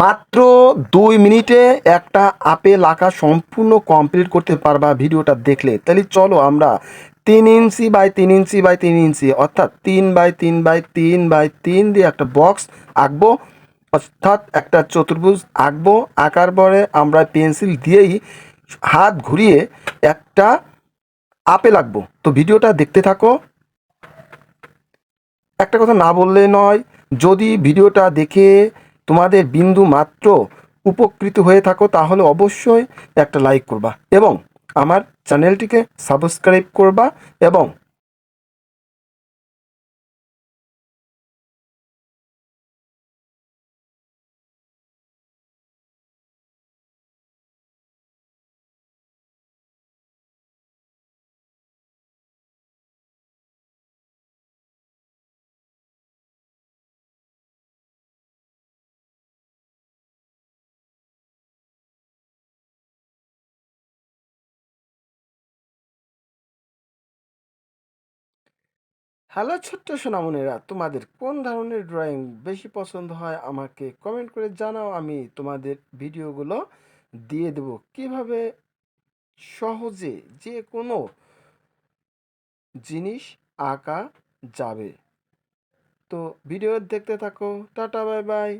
মাত্র দুই মিনিটে একটা আপেল আঁকা সম্পূর্ণ কমপ্লিট করতে পারবা ভিডিওটা দেখলে। তাহলে চলো আমরা তিন ইঞ্চি বাই তিন ইঞ্চি বাই তিন ইঞ্চি, অর্থাৎ তিন বাই তিন বাই তিন বাই তিন দিয়ে একটা বক্স আঁকবো, অর্থাৎ একটা চতুর্ভুজ আঁকবো। আঁকার পরে আমরা পেন্সিল দিয়েই হাত ঘুরিয়ে একটা আপেল আঁকবো তো ভিডিওটা দেখতে থাকো। একটা কথা না বললে নয়, যদি ভিডিওটা দেখে তোমাদের বিন্দু মাত্র উপকৃত হয়ে থাকো, তাহলে অবশ্যই একটা লাইক করবা এবং আমার চ্যানেলটিকে সাবস্ক্রাইব করবা এবং হ্যালো ছোট্ট সোনামনেরা তোমাদের কোন ধরনের ড্রয়িং বেশি পছন্দ হয় আমাকে কমেন্ট করে জানাও, আমি তোমাদের ভিডিওগুলো দিয়ে দেব। কীভাবে সহজে যে কোনো জিনিস আঁকা যাবে। তো ভিডিও দেখতে থাকো, টাটা বাই বাই